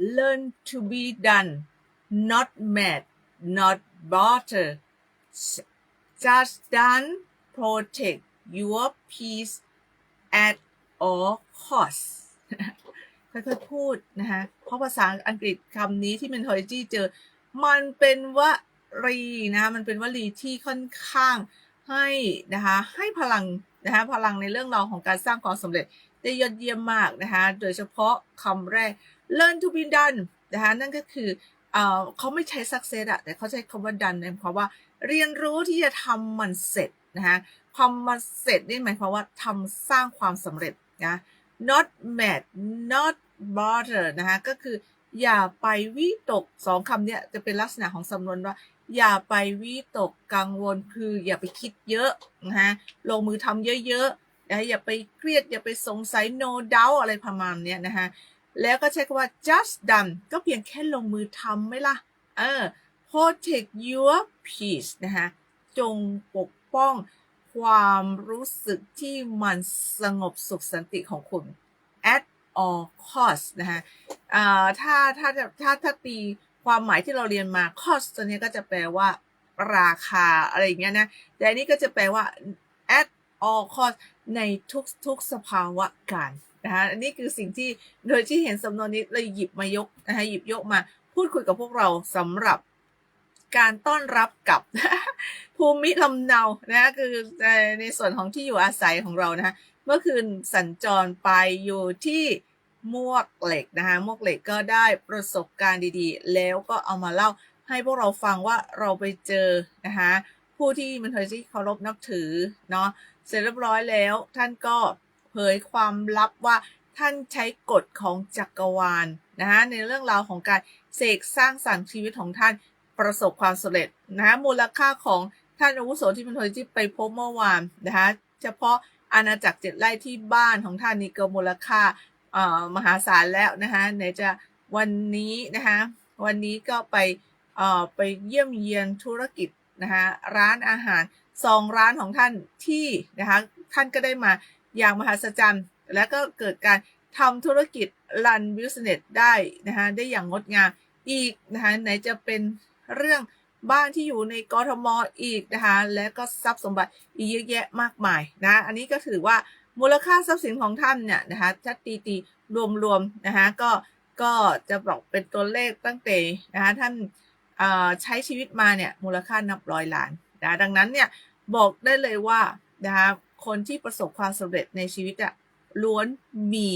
learn to be done not mad not butter just done protect your peace at all costs ค่อยๆพูดนะคะเพราะภาษาอังกฤษคำนี้ที่เมนทอ r จีเจอ มันเป็นวลีนะคะมันเป็นวลีที่ค่อนข้างให้นะคะให้พลังนะคะพลังในเรื่องราวของการสร้างความสำเร็จได้ยอดเยี่ยมมากนะคะโดยเฉพาะคำแรก learn to be done นะคะนั่นก็คือเอเขาไม่ใช้ success อะแต่เขาใช้คำว่า done ในความว่าเรียนรู้ที่จะทำมันเสร็จนะคะความมันเสร็จนี่หมายความว่าทำสร้างความสำเร็จนะ not mad not bother นะคะก็คืออย่าไปวิตกสองคำเนี้ยจะเป็นลักษณะของสำนวนว่า อย่าไปวิตกกังวลคืออย่าไปคิดเยอะนะฮะลงมือทำเยอะๆนะอย่าไปเครียดอย่าไปสงสัย no doubt อะไรประมาณเนี้ยนะฮะ แล้วก็ใช้คำว่า just done ก็เพียงแค่ลงมือทำไหมล่ะ เออ protect your peace นะฮะจงปกป้องความรู้สึกที่มันสงบสุขสันติของคุณ at all cost นะฮะถ้าถ้าถ้าถ้าตีความหมายที่เราเรียนมา cost ตัวนี้ก็จะแปลว่าราคาอะไรอย่างเงี้ยนะ แต่อันนี้ก็จะแปลว่า at all cost ในทุกทุกสภาวะการ นะคะอันนี้คือสิ่งที่โดยที่เห็นสำนวนนี้เลยหยิบมายกนะคะหยิบยกมาพูดคุยกับพวกเราสำหรับการต้อนรับกับภูมิลำเนานะคะคือในส่วนของที่อยู่อาศัยของเรานะคะเมื่อคืนสัญจรไปอยู่ที่มวกเหล็กนะคะมวกเหล็กก็ได้ประสบการณ์ดีๆ แล้วก็เอามาเล่าให้พวกเราฟังว่าเราไปเจอนะคะผู้ที่มันเคยที่เคารพนับถือเนาะเสร็จเรียบร้อยแล้วท่านก็ เผยความลับว่าท่านใช้กฎของจักรวาลนะคะในเรื่องราวของการเสกสร้างสรรค์ชีวิตของท่านประสบความสำเร็จนะคะมูลค่าของท่านอาวุโสที่เป็นคนที่ไปพบเมื่อวานนะคะเฉพาะอาณาจักรเจ็ดไร่ที่บ้านของท่านนี่ก็มูลค่ามหาศาลแล้วนะคะไหนจะวันนี้นะคะวันนี้ก็ไปไปเยี่ยมเยียนธุรกิจนะคะร้านอาหารสองร้านของท่านที่นะคะท่านก็ได้มา อย่างมหัศจรรย์ และก็เกิดการทำธุรกิจรันบิสเนสได้นะคะได้อย่างงดงามอีกนะคะไหนจะเป็นเรื่องบ้านที่อยู่ในกรทมอีกนะคะและก็ทรัพย์สมบัติอีกเยอะแยะมากมายนะอันนี้ก็ถือว่ามูลค่าทรัพย์สินของท่านเนี่ยนะคะถ้าตีตีรวมๆนะคะก็ก็จะบอกเป็นตัวเลขตั้งแต่นะคะท่านใช้ชีวิตมาเนี่ยมูลค่านับร้อยล้านนะดังนั้นเนี่ยบอกได้เลยว่านะคะ คนที่ประสบความสำเร็จในชีวิตอะล้วนมี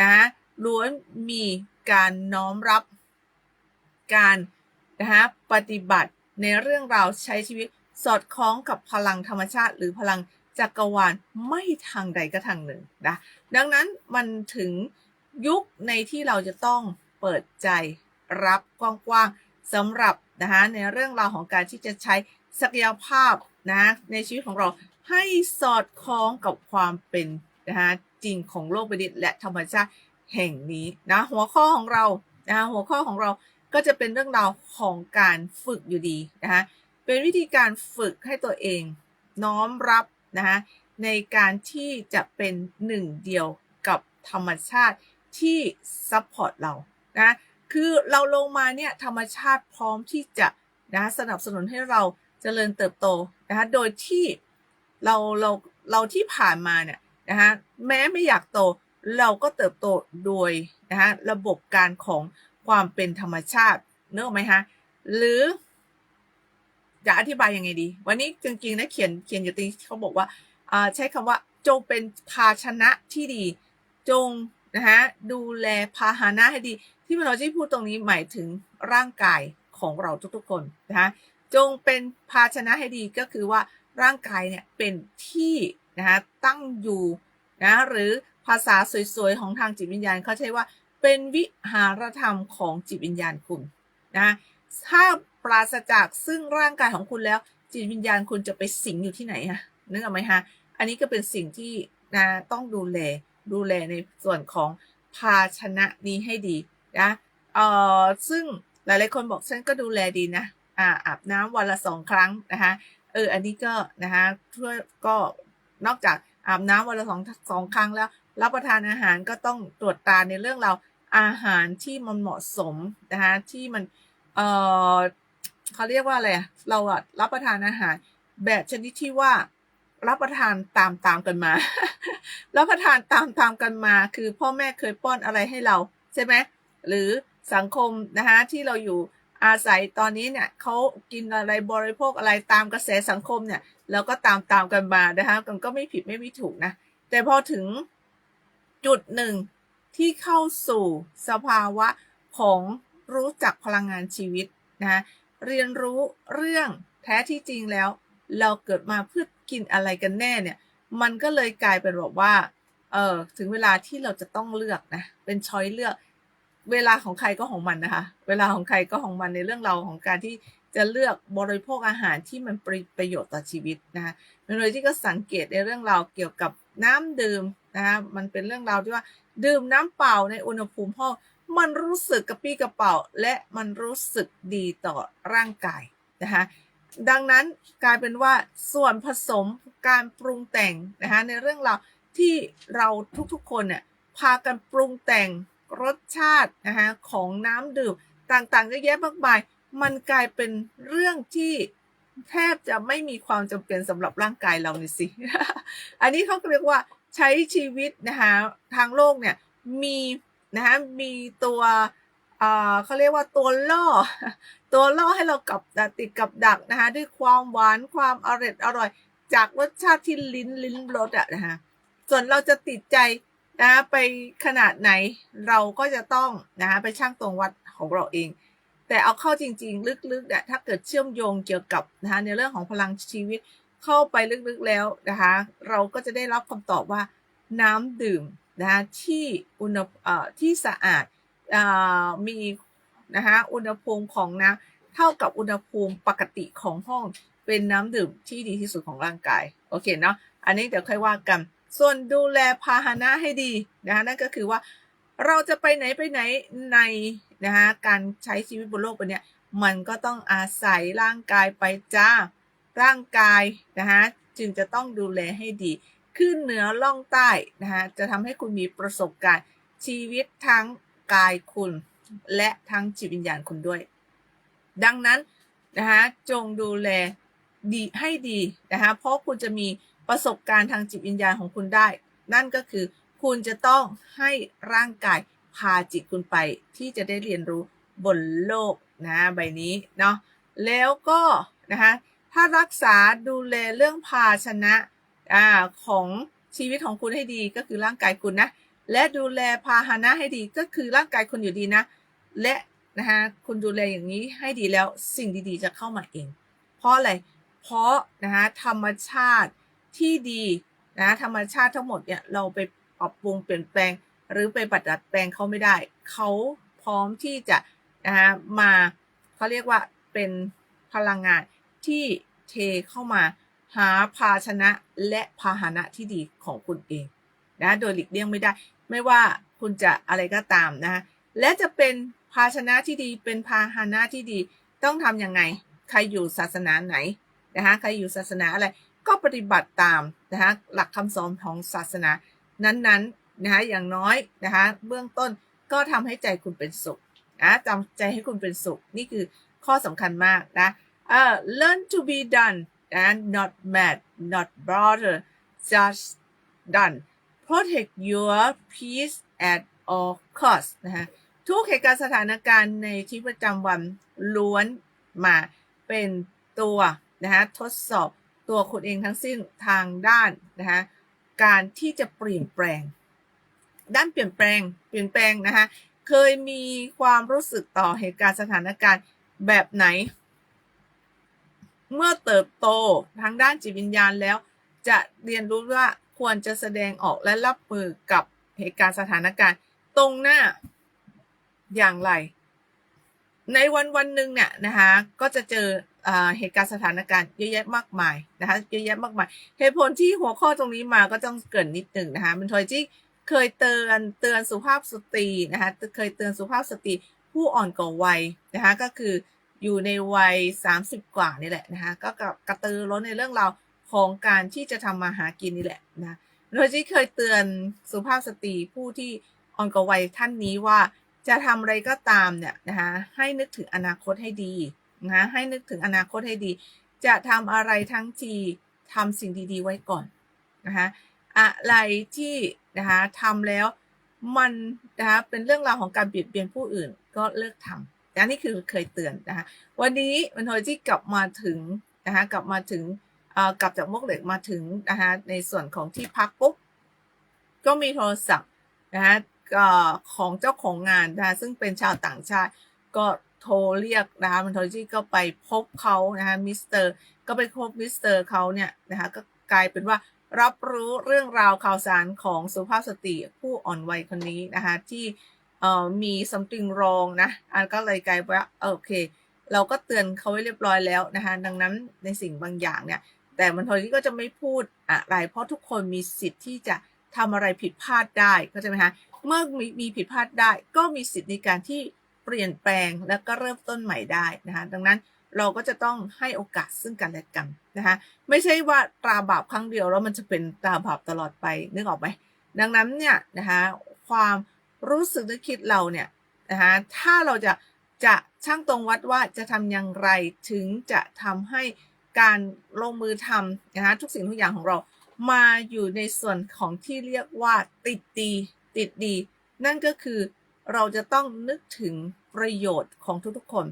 นะล้วนมีการน้อมรับการนะคะปฏิบัติในเรื่องราวใช้ชีวิตสอดคล้องกับพลังธรรมชาติ หรือพลังจักรวาลไม่ทางใดก็ทางหนึ่งนะดังนั้นมันถึงยุคในที่เราจะต้องเปิดใจรับกว้างๆสำหรับนะคะในเรื่องราวของการที่จะใช้ศักยภาพนะในชีวิตของเรา ให้สอดคล้องกับความเป็นนะคะจริงของโลกใบนี้และธรรมชาติแห่งนี้นะหัวข้อของเรานะหัวข้อของเราก็จะเป็นเรื่องราวของการฝึกอยู่ดีนะคะเป็นวิธีการฝึกให้ตัวเองน้อมรับนะคะในการที่จะเป็นหนึ่งเดียวกับธรรมชาติที่ซัพพอร์ตเรานะคือเราลงมาเนี่ยธรรมชาติพร้อมที่จะนะสนับสนุนให้เราจเจริญเติบโตนะคะโดยที่ เราเราเราที่ผ่านมาเนี่ยนะคะแม้ไม่อยากโตเราก็เติบโตโดยนะคะระบบการของความเป็นธรรมชาติเนอะไหมฮะหรือจะอธิบายยังไงดี วันนี้จริงๆนะเขียนเขียนอยู่ตรงเขาบอกว่าใช้คำว่าจงเป็นภาชนะที่ดี จงนะฮะดูแลพาหนะให้ดี ที่มันเราที่พูดตรงนี้หมายถึงร่างกายของเราทุกๆคนนะคะจงเป็นภาชนะให้ดีก็คือว่า ร่างกายเนี่ยเป็นที่นะคะตั้งอยู่นะหรือภาษาสวยๆของทางจิตวิญญาณเขาใช้ว่าเป็นวิหารธรรมของจิตวิญญาณคุณนะถ้าปราศจากซึ่งร่างกายของคุณแล้ว จิตวิญญาณคุณจะไปสิงอยู่ที่ไหนฮะนึกออกไหมฮะอันนี้ก็เป็นสิ่งที่นะต้องดูแลดูแลในส่วนของภาชนะนี้ให้ดีนะเอ่อซึ่งหลายๆคนบอกฉันก็ดูแลดีนะอ่าอาบน้ำวันละสองครั้งนะคะ เออ อันนี้ก็นะคะช่วยก็นอกจากอาบน้ำวันละสองสองครั้งแล้ว รับประทานอาหารก็ต้องตรวจตาในเรื่องเราอาหารที่มันเหมาะสมนะคะที่มันเออเขาเรียกว่าอะไรเราอะรับประทานอาหาร แบบชนิดที่ว่ารับประทานตามตามกันมา รับประทานตามตามกันมา คือพ่อแม่เคยป้อนอะไรให้เราใช่ไหมหรือสังคมนะคะที่เราอยู่ อาศัยตอนนี้เนี่ยเขากินอะไรบริโภคอะไรตามกระแสสังคมเนี่ยเราก็ตามตามกันมานะคะมันก็ไม่ผิดไม่ไม่ถูกนะ แต่พอถึงจุดหนึ่งที่เข้าสู่สภาวะของรู้จักพลังงานชีวิตนะเรียนรู้เรื่องแท้ที่จริงแล้ว เราเกิดมาเพื่อกินอะไรกันแน่เนี่ย มันก็เลยกลายเป็นแบบว่าเออถึงเวลาที่เราจะต้องเลือกนะเป็นช้อยเลือก เวลาของใครก็ของมันนะคะ เวลาของใครก็ของมันในเรื่องเราของการที่จะเลือกบริโภคอาหารที่มันปรประโยชน์ต่อชีวิตนะคะโดยที่ก็สังเกตในเรื่องราวเกี่ยวกับน้ำดื่มนะคะมันเป็นเรื่องราวที่ว่าดื่มน้ำเปล่าในอุณหภูมิห้องมันรู้สึกกระปี้กระเป๋า และมันรู้สึกดีต่อร่างกายนะคะดังนั้นกลายเป็นว่าส่วนผสมการปรุงแต่งนะคะในเรื่องราวที่เราทุกๆคนเนี่ยพากันปรุงแต่ง รสชาตินะคะของน้ำดื่มต่างๆเยอะแยะมากมาย มันกลายเป็นเรื่องที่แทบจะไม่มีความจำเป็นสำหรับร่างกายเรานี่สิ อันนี้เขาเรียกว่าใช้ชีวิตนะคะทางโลกเนี่ยมีนะคะมีตัวเขาเรียกว่าตัวล่อ ตัวล่อให้เรากับติดกับดักนะคะด้วยความหวานความอร่อยอร่อย จากรสชาติที่ลิ้นลิ้นรสอะนะคะส่วนเราจะติดใจ นะคะไปขนาดไหนเราก็จะต้องนะคะไปชั่งตวงวัดของเราเอง แต่เอาเข้าจริง ๆ ลึกๆเนี่ยถ้าเกิดเชื่อมโยงเกี่ยวกับนะคะในเรื่องของพลังชีวิตเข้าไปลึกๆแล้วนะคะเราก็จะได้รับคำตอบว่าน้ำดื่มนะคะที่อุณหเอ่อที่สะอาดอ่ามีนะคะอุณหภูมิของน้ำเท่ากับอุณหภูมิปกติของห้องเป็นน้ำดื่มที่ดีที่สุดของร่างกายโอเคเนาะอันนี้เดี๋ยวค่อยว่ากัน ส่วนดูแลพาหนะให้ดีนะคะนั่นก็คือว่าเราจะไปไหนไปไหนในนะคะการใช้ชีวิตบนโลกใบเนี้ยมันก็ต้องอาศัยร่างกายไปจ้า ร่างกายนะคะจึงจะต้องดูแลให้ดี ขึ้นเหนือล่องใต้นะคะจะทำให้คุณมีประสบการณ์ชีวิตทั้งกายคุณ และทั้งจิตวิญญาณคุณด้วย ดังนั้นนะคะจงดูแลดีให้ดีนะคะเพราะคุณจะมี ประสบการณ์ทางจิตวิญญาณของคุณได้ นั่นก็คือคุณจะต้องให้ร่างกายพาจิตคุณไปที่จะได้เรียนรู้บนโลกนะใบนี้เนาะแล้วก็นะคะถ้ารักษาดูแลเรื่องภาชนะอ่าของชีวิตของคุณให้ดีก็คือร่างกายคุณนะและดูแลพาหนะให้ดีก็คือร่างกายคุณอยู่ดีนะ และนะคะคุณดูแลอย่างนี้ให้ดีแล้วสิ่งดีๆ จะเข้ามาเอง เพราะอะไรเพราะนะคะธรรมชาติ ที่ดีนะธรรมชาติทั้งหมดเนี่ยเราไปปรับปรุงเปลี่ยนแปลง หรือไปปัดดัดแปลงเขาไม่ได้ เขาพร้อมที่จะนะคะมาเขาเรียกว่าเป็นพลังงานที่เทเข้ามาหาภาชนะและพาหนะที่ดีของคุณเองนะโดยหลีกเลี่ยงไม่ได้ ไม่ว่าคุณจะอะไรก็ตามนะคะและจะเป็นภาชนะที่ดีเป็นพาหนะที่ดีต้องทำยังไง ใครอยู่ศาสนาไหนนะคะใครอยู่ศาสนาอะไร ก็ปฏิบัติตามนะคะหลักคำสอนของศาสนานั้นๆนะคะอย่างน้อยนะคะเบื้องต้นก็ทำให้ใจคุณเป็นสุขนะจำใจให้คุณเป็นสุข นี่คือข้อสำคัญมากนะเออ learn to be done and not mad not bother just done protect your peace at all cost นะฮะทุกเหตุการณ์สถานการณ์ในชีวิตประจำวันล้วนมาเป็นตัวนะฮะทดสอบ ตัวคุณเองทั้งสิ้นทางด้านนะฮะการที่จะเปลี่ยนแปลง ด้านเปลี่ยนแปลงเปลี่ยนแปลงนะคะเคยมีความรู้สึกต่อเหตุการณ์สถานการณ์แบบไหน เมื่อเติบโตทางด้านจิตวิญญาณแล้ว จะเรียนรู้ว่าควรจะแสดงออกและรับมือกับเหตุการณ์สถานการณ์ตรงหน้าอย่างไร ในวันวันหนึ่งเนี่ยนะคะก็จะเจอ เหตุการณ์สถานการณ์เยอะแยะมากมายนะคะเยอะแยะมากมายเหตุผลที่หัวข้อตรงนี้มาก็ต้องเกินนิดหนึ่งนะคะเป็นทอยที่เคยเตือนเตือนสุภาพสตรีนะคะเคยเตือนสุภาพสตรีผู้อ่อนกว่าวัยนะคะก็คืออยู่ในวัย 30 กว่านี่แหละนะคะก็กระตือร้นในเรื่องราวของการที่จะทำมาหากินนี่แหละนะโดยที่เคยเตือนสุภาพสตรีผู้ที่อ่อนกว่าวัยท่านนี้ว่าจะทำอะไรก็ตามเนี่ยนะคะให้นึกถึงอนาคตให้ดี นะให้นึกถึงอนาคตให้ดี จะทำอะไรทั้งทีทำสิ่งดี ๆ ไว้ก่อนนะคะอะไรที่นะคะทำแล้วมันนะคะเป็นเรื่องราวของการเบียดเบียนผู้อื่นก็เลิกทำอันนี้คือเคยเตือนนะคะวันนี้มันโทยที่กลับมาถึงนะคะกลับมาถึงกลับจากมกเหล็กมาถึงนะคะในส่วนของที่พักปุ๊บก็มีโทรศัพท์นะคะของเจ้าของงานนะคะซึ่งเป็นชาวต่างชาติก็ โทรเรียกนะคะมันโทรที่ก็ไปพบเขานะคะมิสเตอร์ก็ไปพบมิสเตอร์เขาเนี่ยนะคะก็กลายเป็นว่ารับรู้เรื่องราวข่าวสารของสุภาพสตรีผู้อ่อนวัยคนนี้นะคะที่มี something wrong นะอันก็เลยกลายว่าโอเค เราก็เตือนเขาไว้เรียบร้อยแล้วนะคะดังนั้นในสิ่งบางอย่างเนี่ย แต่มันโทรที่ก็จะไม่พูดอะไร เพราะทุกคนมีสิทธิ์ที่จะทำอะไรผิดพลาดได้เข้าใจไหมคะเมื่อมีมีผิดพลาดได้ก็มีสิทธิ์ในการที่ เปลี่ยนแปลงแล้วก็เริ่มต้นใหม่ได้นะคะดังนั้นเราก็จะต้องให้โอกาสซึ่งกันและกันนะคะไม่ใช่ว่าตราบาปครั้งเดียวแล้วมันจะเป็นตราบาปตลอดไปนึกออกไหมดังนั้นเนี่ยนะคะความรู้สึกนึกคิดเราเนี่ยนะคะถ้าเราจะจะช่างตรงวัดว่าจะทำอย่างไรถึงจะทำให้การลงมือทำนะคะทุกสิ่งทุกอย่างของเรามาอยู่ในส่วนของที่เรียกว่าติดดี ติดดี นั่นก็คือ เราจะต้องนึกถึงประโยชน์ของทุกๆคน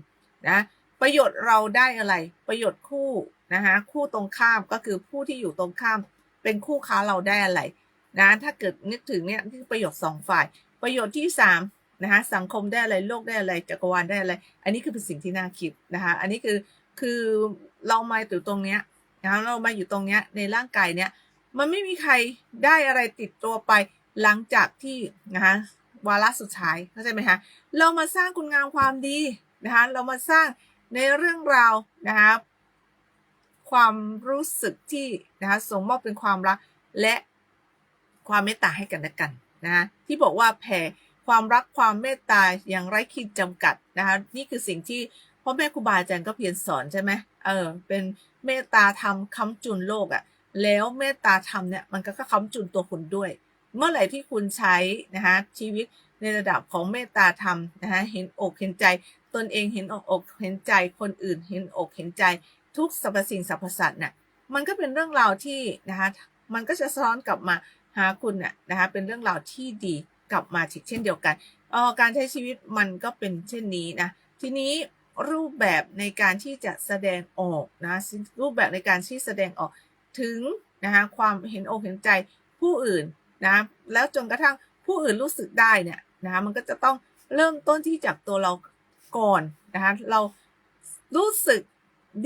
นะประโยชน์เราได้อะไร ประโยชน์คู่นะคะคู่ตรงข้ามก็คือผู้ที่อยู่ตรงข้าม เป็นคู่ค้าเราได้อะไรนะถ้าเกิดนึกถึงเนี่ยที่ประโยชน์สองฝ่าย ประโยชน์ที่สามนะคะสังคมได้อะไรโลกได้อะไรจักรวาลได้อะไร อันนี้คือเป็นสิ่งที่น่าคิดนะคะอันนี้คือคือเรามาอยู่ตรงเนี้ยนะเรามาอยู่ตรงเนี้ยในร่างกายเนี้ยมันไม่มีใครได้อะไรติดตัวไปหลังจากที่นะคะ วาระสุดท้ายเข้าใจไหมคะเรามาสร้างคุณงามความดีนะคะเรามาสร้างในเรื่องราวนะคะความรู้สึกที่นะคะส่งมอบเป็นความรักและความเมตตาให้กันและกันนะที่บอกว่าแผ่ความรักความเมตตาอย่างไร้ขีดจำกัดนะคะนี่คือสิ่งที่พ่อแม่ครูบาอาจารย์ก็เพียรสอนใช่ไหมเออเป็นเมตตาธรรมค้ำจุนโลกอะ่ะแล้วเมตตาธรรมเนี่ยมันก็ค้ำจุนตัวคุณด้วย เมื่อไหร่ที่คุณใช้นะคะชีวิตในระดับของเมตตาธรรมนะคะเห็นอกเห็นใจ ตนเองเห็นอกอกเห็นใจ คนอื่นเห็นอกเห็นใจทุกสรรพสิ่งสรรพสัตว์เนี่ยมันก็เป็นเรื่องราวที่นะคะมันก็จะซ้อนกลับมาหาคุณน่ยนะคะเป็นเรื่องราวที่ดีกลับมาเช่นเดียวกันออการใช้ชีวิตมันก็เป็นเช่นนี้นะทีนี้รูปแบบในการที่จะแสดงออกนะรูปแบบในการที่แสดงออกถึงนะคะความเห็นอกเห็นใจผู้อื่น นะแล้วจนกระทั่งผู้อื่นรู้สึกได้เนี่ยนะคะมันก็จะต้องเริ่มต้นที่จากตัวเราก่อนนะคะเรารู้สึก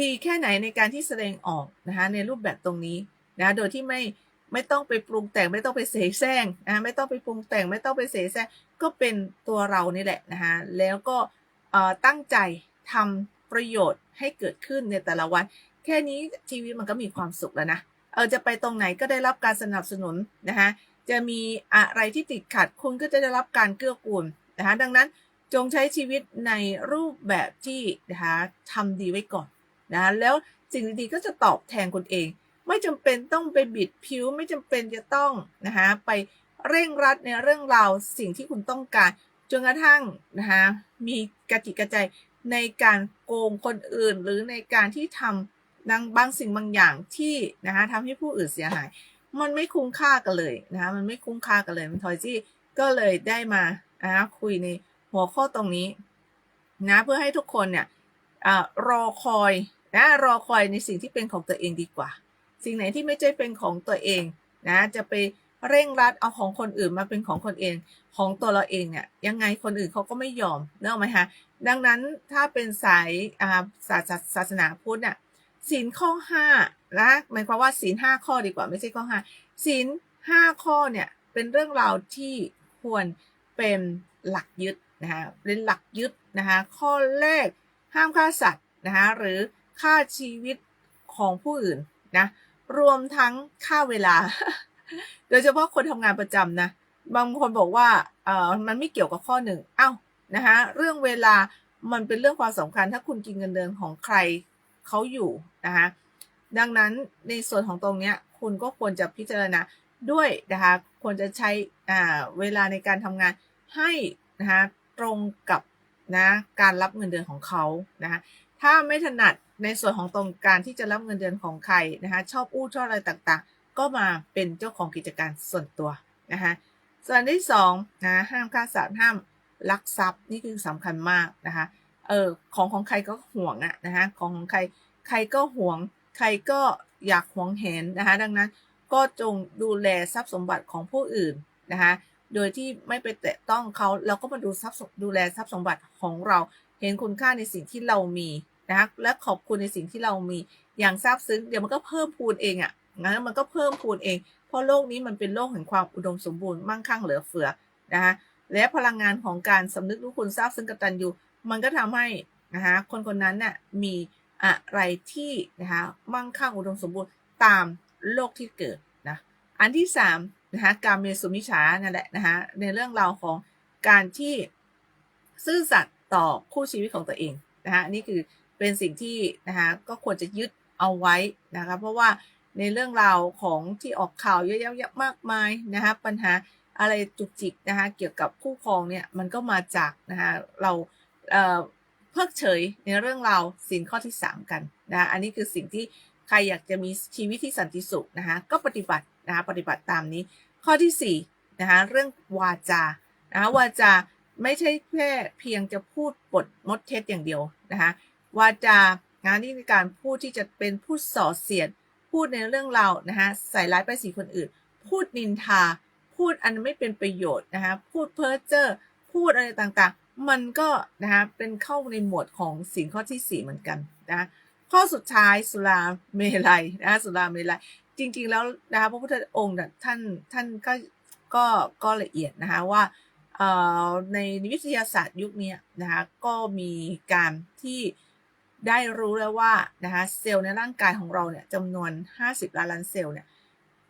ดีแค่ไหนในการที่แสดงออกนะคะในรูปแบบตรงนี้นะโดยที่ไม่ไม่ต้องไปปรุงแต่งไม่ต้องไปเสแสร้งนะไม่ต้องไปปรุงแต่งไม่ต้องไปเสแสร้งก็เป็นตัวเรานี่แหละนะคะแล้วก็ตั้งใจทำประโยชน์ให้เกิดขึ้นในแต่ละวัน แค่นี้ชีวิตมันก็มีความสุขแล้วนะเออจะไปตรงไหนก็ได้รับการสนับสนุนนะคะ จะมีอะไรที่ติดขัด คุณก็จะได้รับการเกื้อกูลนะคะดังนั้นจงใช้ชีวิตในรูปแบบที่นะคะทำดีไว้ก่อนนะแล้วสิ่งดีๆก็จะตอบแทนคนเอง ไม่จำเป็นต้องไปบิดผิว ไม่จำเป็นจะต้องนะคะไปเร่งรัดในเรื่องราวสิ่งที่คุณต้องการจนกระทั่งนะคะมีกระจิกกระใจในการโกงคนอื่น หรือในการที่ทำนังบางสิ่งบางอย่างที่นะคะทำให้ผู้อื่นเสียหาย มันไม่คุ้มค่ากันเลยนะคะมันไม่คุ้มค่ากันเลยมันทอยจี้ก็เลยได้มานะคุยในหัวข้อตรงนี้นะเพื่อให้ทุกคนเนี่ยอรอคอยนะรอคอยในสิ่งที่เป็นของตัวเองดีกว่า สิ่งไหนที่ไม่ใช่เป็นของตัวเองนะจะไปเร่งรัดเอาของคนอื่นมาเป็นของคนเองของตัวเราเองเนี่ยยังไงคนอื่นเขาก็ไม่ยอมเนอะไหมคะดังนั้นถ้าเป็นสายศาสศาสนาพุทธเนี่ย ศีลข้อห้านะหมายความว่าศีลห้าข้อดีกว่าไม่ใช่ข้อห้าศีลห้าข้อเนี่ยเป็นเรื่องราวที่ควรเป็นหลักยึดนะคะเป็นหลักยึดนะคะข้อแรกห้ามฆ่าสัตว์นะคะหรือค่าชีวิตของผู้อื่นนะรวมทั้งค่าเวลา โดยเฉพาะคนทำงานประจำนะบางคนบอกว่าเออมันไม่เกี่ยวกับข้อหนึ่งเอา้านะคะเรื่องเวลามันเป็นเรื่องความสำคัญถ้าคุณกินเงินเดือนของใคร เขาอยู่นะคะดังนั้นในส่วนของตรงนี้คุณก็ควรจะพิจารณาด้วยนะคะควรจะใช้เวลาในการทำงานให้นะคะตรงกับนะการรับเงินเดือนของเขานะคะถ้าไม่ถนัดในส่วนของตรงการที่จะรับเงินเดือนของใครนะคะชอบอู้ชอบอะไรต่างๆ ก็มาเป็นเจ้าของกิจการส่วนตัวนะคะส่วนที่สองนะห้ามฆ่าสัตว์ห้ามลักทรัพย์นี่คือสำคัญมากนะคะ เออของของใครก็ห่วงอะนะคะของของใครใครก็ห่วง ใครก็อยากห่วงเห็นนะคะดังนั้นก็จงดูแลทรัพย์สมบัติของผู้อื่นนะคะโดยที่ไม่ไปแตะต้องเขาเราก็มาดูทรัพย์ดูแลทรัพย์สมบัติของเรา เห็นคุณค่าในสิ่งที่เรามีนะคะและขอบคุณในสิ่งที่เรามีอย่างซาบซึ้งเดี๋ยวมันก็เพิ่มพูนเองอะ่ะงั้นมันก็เพิ่มพูนเอง เพราะโลกนี้มันเป็นโลกแห่งความอุดมสมบูรณ์มั่งคั่งเหลือเฟือนะคะและพลังงานของการสำนึกรู้คุณทราบซึ้งกตัญญู มันก็ทำให้นะคะคนคนนั้นน่ะมีอะไรที่นะคะมั่งคั่งอุดมสมบูรณ์ตามโลกที่เกิดนะอันที่สามนะคะการเมสุมิชานั่นแหละนะคะในเรื่องราวของการที่ซื่อสัตย์ต่อคู่ชีวิตของตัวเองนะคะนี่คือเป็นสิ่งที่นะคะก็ควรจะยึดเอาไว้นะคะเพราะว่าในเรื่องราวของที่ออกข่าวเยอะแยะมากมายนะคะปัญหาอะไรจุกจิกนะคะเกี่ยวกับคู่ครองเนี่ยมันก็มาจากนะคะเรา เพิกเฉยในเรื่องราวสินข้อที่ 3 กันนะอันนี้คือสิ่งที่ใครอยากจะมีชีวิตที่สันติสุขนะคะก็ปฏิบัตินะคะปฏิบัติตามนี้ ข้อที่4นะคะเรื่องวาจานะะวาจาไม่ใช่แค่เพียงจะพูดปดมดเท็จอย่างเดียวนะคะวาจางานที่ในการพูดที่จะเป็นพูดส่อเสียด พูดในเรื่องเรานะคะใส่ร้ายไปสีคนอื่น พูดนินทา พูดอันไม่เป็นประโยชน์นะคะพูดเพ้อเจ้อพูดอะไรต่างๆ มันก็นะคะเป็นเข้าในหมวดของสิ่งข้อที่ 4 เหมือนกันนะข้อสุดท้ายสุราเมลัยนะสุราเมลัยจริง ๆ แล้วนะคะพระพุทธองค์ท่านท่านก็ก็ก็ละเอียดนะคะว่าในวิทยาศาสตร์ยุคนี้นะคะก็มีการที่ได้รู้แล้วว่านะคะเซลล์ในร่างกายของเราเนี่ยจำนวน 50 ล้านล้านเซลล์เนี่ย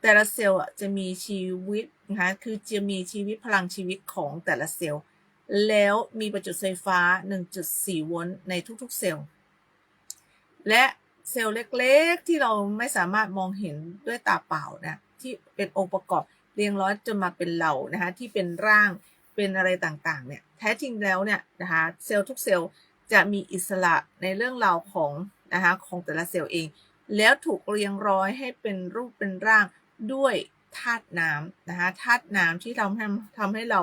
แต่ละเซลล์จะมีชีวิตนะคะคือจะมีชีวิตพลังชีวิตของแต่ละเซลล์ แล้วมีประจุไฟฟ้า 1.4 โวลต์ในทุกๆ เซลล์ และเซลล์เล็กๆ ที่เราไม่สามารถมองเห็นด้วยตาเปล่านะที่เป็นองค์ประกอบเรียงร้อยจนมาเป็นเหล่านะคะที่เป็นร่างเป็นอะไรต่างๆเนี่ยแท้จริงแล้วเนี่ยนะคะเซลล์ทุกเซลล์จะมีอิสระในเรื่องราวของนะคะของแต่ละเซลล์เอง แล้วถูกเรียงร้อยให้เป็นรูปเป็นร่างด้วยธาตุน้ำนะคะธาตุน้ำที่ทำให้ทำให้เรา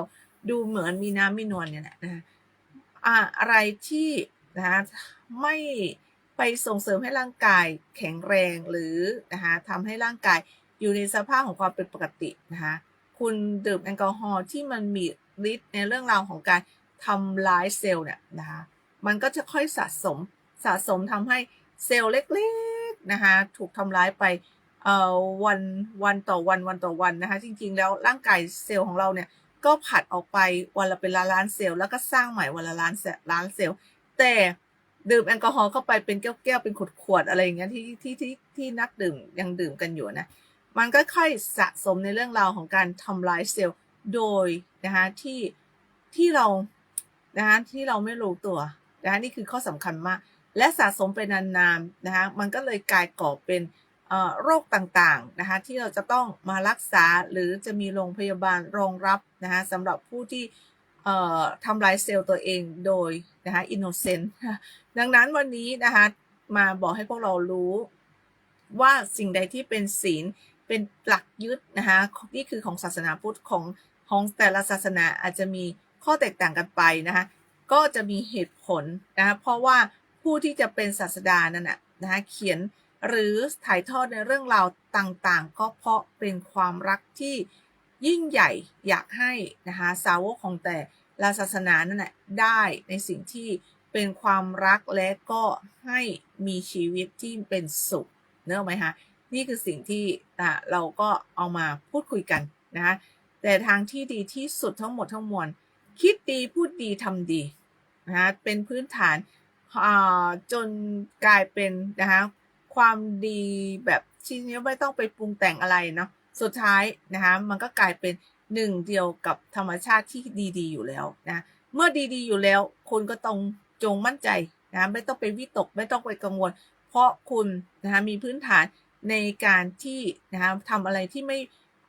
ดูเหมือนมีน้ำมีนวลเนี่ยแหละนะคะอะไรที่นะคะไม่ไปส่งเสริมให้ร่างกายแข็งแรงหรือนะคะทำให้ร่างกายอยู่ในสภาพของความเป็นปกตินะคะคุณดื่มแอลกอฮอล์ที่มันมีฤทธิ์ในเรื่องราวของการทำลายเซลล์เนี่ยนะคะมันก็จะค่อยสะสมสะสมทำให้เซลล์เล็กๆนะคะถูกทำร้ายไปเอ่อวันวันต่อวันวันต่อวันนะคะจริงๆแล้วร่างกายเซลล์ของเราเนี่ย ก็ผัดออกไปวันละเป็นล้านล้านเซลล์แล้วก็สร้างใหม่วันละล้านล้านเซลล์แต่ดื่มแอลกอฮอล์เข้าไปเป็นแก้วๆเป็นขวดๆอะไรอย่างเงี้ยที่ที่ที่ที่นักดื่มยังดื่มกันอยู่นะมันก็ค่อยสะสมในเรื่องราวของการทำลายเซลล์โดยนะคะที่ที่เรานะคะที่เราไม่รู้ตัวนะคะนี่คือข้อสำคัญมาก และสะสมไปนานๆนะคะมันก็เลยกลายก่อเป็น โรคต่างๆนะคะที่เราจะต้องมารักษาหรือจะมีโรงพยาบาลรองรับนะคะสำหรับผู้ที่ทำลายเซลล์ตัวเองโดยนะคะอินโนเซนต์ดังนั้นวันนี้นะคะมาบอกให้พวกเรารู้ว่าสิ่งใดที่เป็นศีลเป็นหลักยึดนะคะนี่คือของศาสนาพุทธของของแต่ละศาสนาอาจจะมีข้อแตกต่างกันไปนะคะก็จะมีเหตุผลนะคะเพราะว่าผู้ที่จะเป็นศาสดานั่นนะนะคะเขียน หรือถ่ายทอดในเรื่องราวต่างๆ ก็เพราะเป็นความรักที่ยิ่งใหญ่อยากให้นะคะสาวกของแต่ละศาสนานั่นแหละได้ในสิ่งที่เป็นความรักและก็ให้มีชีวิตที่เป็นสุขเนอะไหมคะนี่คือสิ่งที่เราก็เอามาพูดคุยกันนะคะแต่ทางที่ดีที่สุดทั้งหมดทั้งมวลคิดดีพูดดีทำดีนะคะเป็นพื้นฐานจนกลายเป็นนะคะ ความดีแบบที่นี้ไม่ต้องไปปรุงแต่งอะไรเนาะสุดท้ายนะคะมันก็กลายเป็นหนึ่งเดียวกับธรรมชาติที่ดีๆ อยู่แล้วนะเมื่อดีๆ อยู่แล้ว คุณก็ต้องจงมั่นใจนะไม่ต้องไปวิตกไม่ต้องไปกังวล เพราะคุณนะคะมีพื้นฐานในการที่นะคะทำอะไรที่ไม่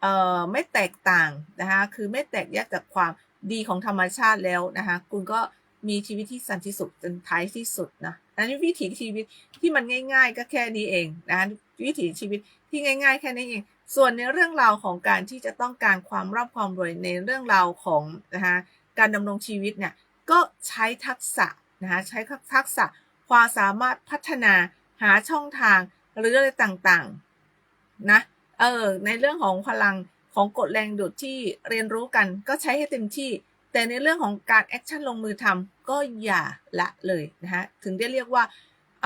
เอ่อไม่แตกต่างนะคะคือไม่แตกแยกจากความดีของธรรมชาติแล้วนะคะคุณก็มีชีวิตที่สันติสุขจนท้ายที่สุดนะ อันนี้วิถีชีวิตที่มันง่าย ๆ ก็แค่นี้เองนะคะวิถีชีวิตที่ง่าย ๆ แค่นี้เอง ส่วนในเรื่องราวของการที่จะต้องการความร่ำความรวยในเรื่องราวของนะคะการดำรงชีวิตเนี่ยก็ใช้ทักษะนะคะใช้ทักษะความสามารถพัฒนาหาช่องทางหรืออะไรต่างๆนะเออในเรื่องของพลังของกฎแรงดูดที่เรียนรู้กันก็ใช้ให้เต็มที่ แต่ในเรื่องของการแอคชั่นลงมือทำก็อย่าละเลยนะฮะถึงได้เรียกว่า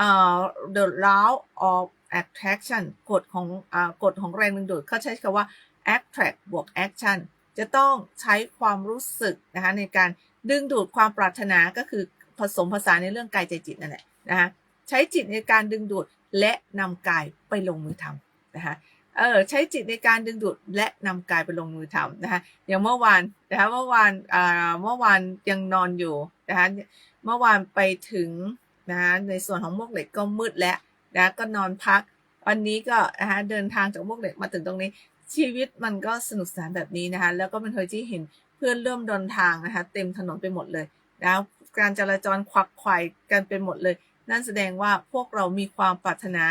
uh, the law of attraction กฎของอกฎของแรงดึงดูดเขาใช้คำว่า attract บวก action จะต้องใช้ความรู้สึกนะคะในการดึงดูดความปรารถนาก็คือผสมผสานในเรื่องกายใจจิตนั่นแหละนะคะใช้จิตในการดึงดูดและนำกายไปลงมือทำนะคะ เออใช้จิตในการดึงดูดและนำกายไปลงมือทำนะคะอย่างเมื่อวานนะคะเมื่อวานอ่าเมื่อวานยังนอนอยู่นะคะเมื่อวานไปถึงนะคะในส่วนของมวกเหล็กก็มืดแล้วนะก็นอนพัก วันนี้ก็นะคะเดินทางจากมวกเหล็กมาถึงตรงนี้ ชีวิตมันก็สนุกสนานแบบนี้นะคะแล้วก็เป็นเธอที่เห็นเพื่อนเริ่มเดินทางนะคะเต็มถนนไปหมดเลยนะการจราจรควักไขว่กันไปหมดเลย นั่นแสดงว่าพวกเรามีความปรารถนา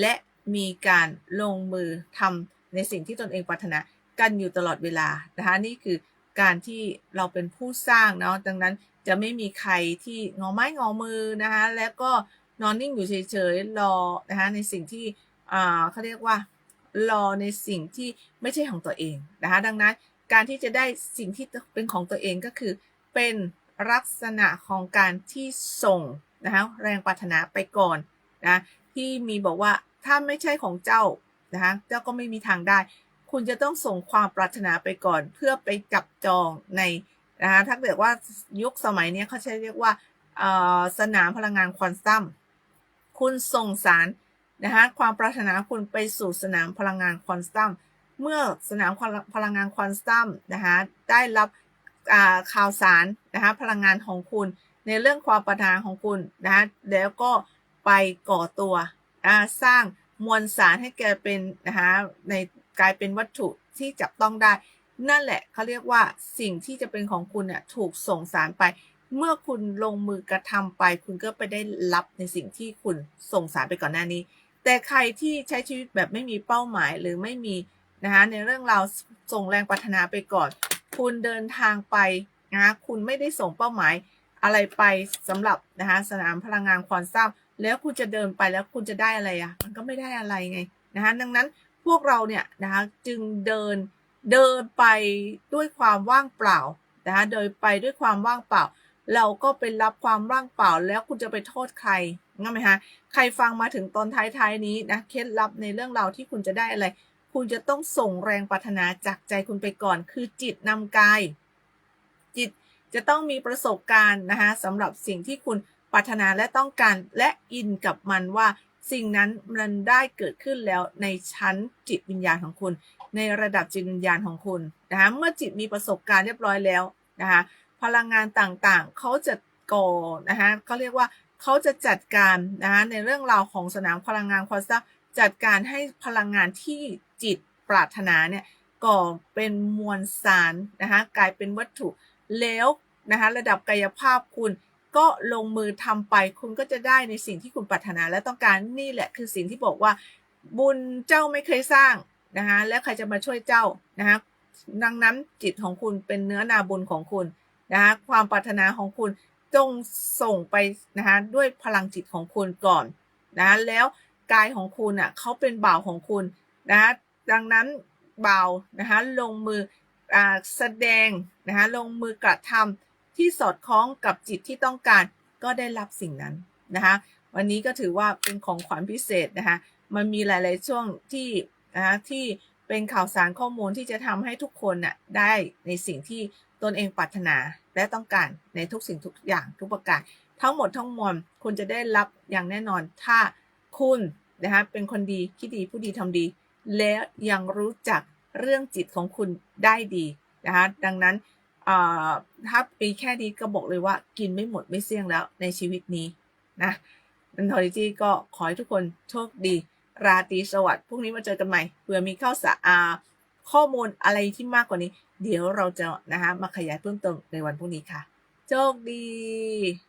และ มีการลงมือทำในสิ่งที่ตนเองปรารถนากันอยู่ตลอดเวลานะคะนี่คือการที่เราเป็นผู้สร้างเนาะดังนั้นจะไม่มีใครที่งอไม้งอมือนะคะแล้วก็นอนนิ่งอยู่เฉยๆรอนะคะในสิ่งที่เขาเรียกว่ารอในสิ่งที่ไม่ใช่ของตัวเองนะคะดังนั้นการที่จะได้สิ่งที่เป็นของตัวเองก็คือ เป็นลักษณะของการที่ส่งนะคะแรงปรารถนาไปก่อนนะที่มีบอกว่า ถ้าไม่ใช่ของเจ้านะคะเจ้าก็ไม่มีทางได้ คุณจะต้องส่งความปรารถนาไปก่อน เพื่อไปจับจองในนะคะถ้าเกิดว่ายุคสมัยนี้เขาใช้เรียกว่าสนามพลังงานควอนตัมคุณส่งสารนะคะความปรารถนาคุณไปสู่สนามพลังงานควอนตัมเมื่อสนามพลังงานควอนตัมนะคะได้รับข่าวสารนะคะพลังงานของคุณในเรื่องความปรารถนาของคุณนะคะแล้วก็ไปก่อตัว สร้างมวลสารให้แกเป็นนะคะในกลายเป็นวัตถุที่จับต้องได้ นั่นแหละเขาเรียกว่าสิ่งที่จะเป็นของคุณเนี่ยถูกส่งสารไป เมื่อคุณลงมือกระทำไป คุณก็ไปได้รับในสิ่งที่คุณส่งสารไปก่อนหน้านี้ แต่ใครที่ใช้ชีวิตแบบไม่มีเป้าหมายหรือไม่มีนะคะในเรื่องราวส่งแรงปรารถนาไปก่อน คุณเดินทางไปนะคุณไม่ได้ส่งเป้าหมายอะไรไปสำหรับนะคะสนามพลังงานควอนตัม แล้วคุณจะเดินไปแล้วคุณจะได้อะไรอะ มันก็ไม่ได้อะไรไงนะคะดังนั้นพวกเราเนี่ยนะคะจึงเดินเดินไปด้วยความว่างเปล่านะคะโดยไปด้วยความว่างเปล่า เราก็ไปรับความว่างเปล่า แล้วคุณจะไปโทษใครงั้นไหมคะใครฟังมาถึงตอนท้ายๆนี้นะเคล็ดลับในเรื่องราวที่คุณจะได้อะไร คุณจะต้องส่งแรงปรารถนาจากใจคุณไปก่อน คือจิตนำกาย จิตจะต้องมีประสบการณ์นะคะสำหรับสิ่งที่คุณ ปรารถนาและต้องการและอินกับมันว่าสิ่งนั้นมันได้เกิดขึ้นแล้วในชั้นจิตวิญญาณของคุณ ในระดับจิตวิญญาณของคุณนะคะเมื่อจิตมีประสบการณ์เรียบร้อยแล้วนะคะพลังงานต่างๆ เขาจะก่อนะคะเขาเรียกว่าเขาจะจัดการนะคะในเรื่องราวของสนามพลังงานควอนตัมจัดการให้พลังงานที่จิตปรารถนาเนี่ยก่อเป็นมวลสารนะคะกลายเป็นวัตถุแล้วนะคะระดับกายภาพคุณ ก็ลงมือทำไปคุณก็จะได้ในสิ่งที่คุณปรารถนาและต้องการนี่แหละคือสิ่งที่บอกว่า บุญเจ้าไม่เคยสร้างนะคะแล้วใครจะมาช่วยเจ้านะคะดังนั้นจิตของคุณเป็นเนื้อนาบุญของคุณนะคะความปรารถนาของคุณจงส่งไปนะคะด้วยพลังจิตของคุณก่อนนะแล้วกายของคุณอะเขาเป็นบ่าวของคุณนะคะดังนั้นบ่าวนะคะลงมืออ่าแสดงนะคะลงมือกระทำ ที่สอดคล้องกับจิตที่ต้องการก็ได้รับสิ่งนั้นนะคะวันนี้ก็ถือว่าเป็นของขวัญพิเศษนะคะมันมีหลาย ๆ ช่วงที่นะคะที่เป็นข่าวสารข้อมูลที่จะทำให้ทุกคนน่ะได้ในสิ่งที่ตนเองปรารถนาและต้องการในทุกสิ่งทุกอย่างทุกประการทั้งหมดทั้งมวลคุณจะได้รับอย่างแน่นอนถ้าคุณนะคะเป็นคนดีคิดดีผู้ดีทำดี และยังรู้จักเรื่องจิตของคุณได้ดีนะคะดังนั้น ถ้าปีแค่นี้ก็บอกเลยว่ากินไม่หมดไม่เสี่ยงแล้วในชีวิตนี้นะนันทอริจีก็ขอให้ทุกคนโชคดี ราตรีสวัสดิ์พรุ่งนี้มาเจอกันใหม่เผื่อมีข้าวสารข้อมูลอะไรที่มากกว่านี้ เดี๋ยวเราจะนะคะมาขยายเพิ่มเติมในวันพรุ่งนี้ค่ะ โชคดี